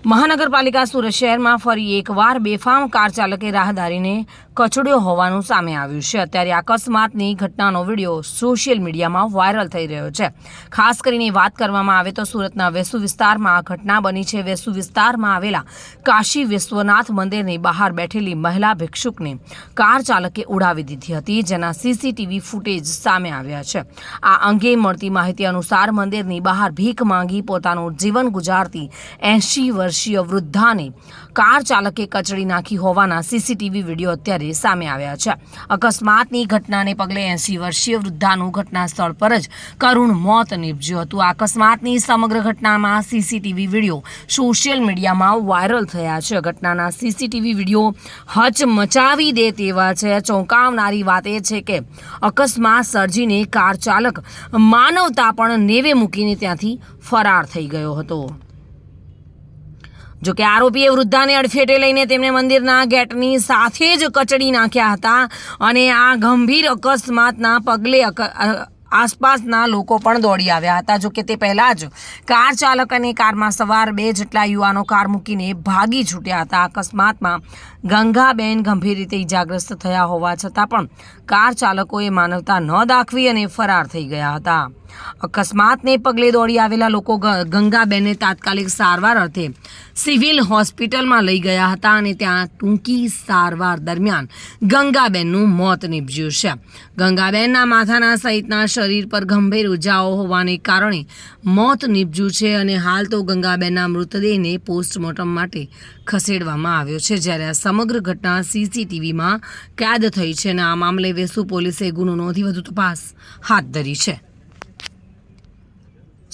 મહાનગરપાલિકા સુરત શહેરમાં ફરી એકવાર બેફામ કાર ચાલકે રાહદારીને કચડ્યો હોવાનું સામે આવ્યું છે. અત્યારે અકસ્માતની ઘટનાનો વીડિયો સોશિયલ મીડિયામાં વાયરલ થઈ રહ્યો છે. ખાસ કરીને વાત કરવામાં આવે તો સુરતના વેસુ વિસ્તારમાં આ ઘટના બની છે. વેસુ વિસ્તારમાં આવેલા કાશી વિશ્વનાથ મંદિરની બહાર બેઠેલી મહિલા ભિક્ષુકને કાર ચાલકે ઉડાવી દીધી હતી, જેના સીસીટીવી ફૂટેજ સામે આવ્યા છે. આ અંગે મળતી માહિતી અનુસાર મંદિરની બહાર ભીખ માંગી પોતાનું જીવન ગુજારતી એંશી વર્ષીય વૃદ્ધાને કાર ચાલકે કચડી નાખી હોવાના સીસીટીવી વીડિયો અત્યારે સામે આવ્યા છે. અકસ્માતની ઘટનાને પગલે એંશી વર્ષીય વૃદ્ધાનું ઘટના સ્થળ પર જ કરુણ મોત નીપજ્યું હતું. અકસ્માતની સમગ્ર ઘટનામાં સીસીટીવી વીડિયો સોશિયલ મીડિયામાં વાયરલ થયા છે. ઘટનાના સીસીટીવી વીડિયો હચ મચાવી દે તેવા છે. ચોંકાવનારી વાત એ છે કે અકસ્માત સર્જીને કાર ચાલક માનવતા પણ નેવે મૂકીને ત્યાંથી ફરાર થઈ ગયો હતો. જો કે આરોપીએ વૃદ્ધાને અડફેટે લઈને તેમને મંદિરના ગેટની સાથે જ કચડી નાખ્યા હતા અને આ ગંભીર અકસ્માતના પગલે આસપાસના લોકો પણ દોડી આવ્યા હતા. જો કે તે પહેલાં જ કાર ચાલક અને કારમાં સવાર બે જેટલા યુવાનો કાર મૂકીને ભાગી છૂટ્યા હતા. અકસ્માતમાં ગંગાબેન ગંભીર રીતે ઇજાગ્રસ્ત થયા હોવા છતાં પણ કાર ચાલકોએ માનવતા ન દાખવી અને ફરાર થઈ ગયા હતા. અકસ્માતને પગલે દોડી આવેલા લોકો ગંગાબેને તાત્કાલિક સારવાર અર્થે સિવિલ હોસ્પિટલમાં લઈ ગયા હતા અને ત્યાં ટૂંકી સારવાર દરમિયાન ગંગાબેનનું મોત નીપજ્યું છે. ગંગાબેનના માથાના સહિતના શરીર પર ગંભીર ઉજાઓ હોવાને કારણે મોત નીપજ્યું છે અને હાલ તો ગંગાબેનના મૃતદેહને પોસ્ટમોર્ટમ માટે ખસેડવામાં આવ્યો છે, જ્યારે આ સમગ્ર ઘટના સીસીટીવીમાં કેદ થઈ છે અને આ મામલે વેસુ પોલીસે ગુનો નોંધી વધુ તપાસ હાથ ધરી છે.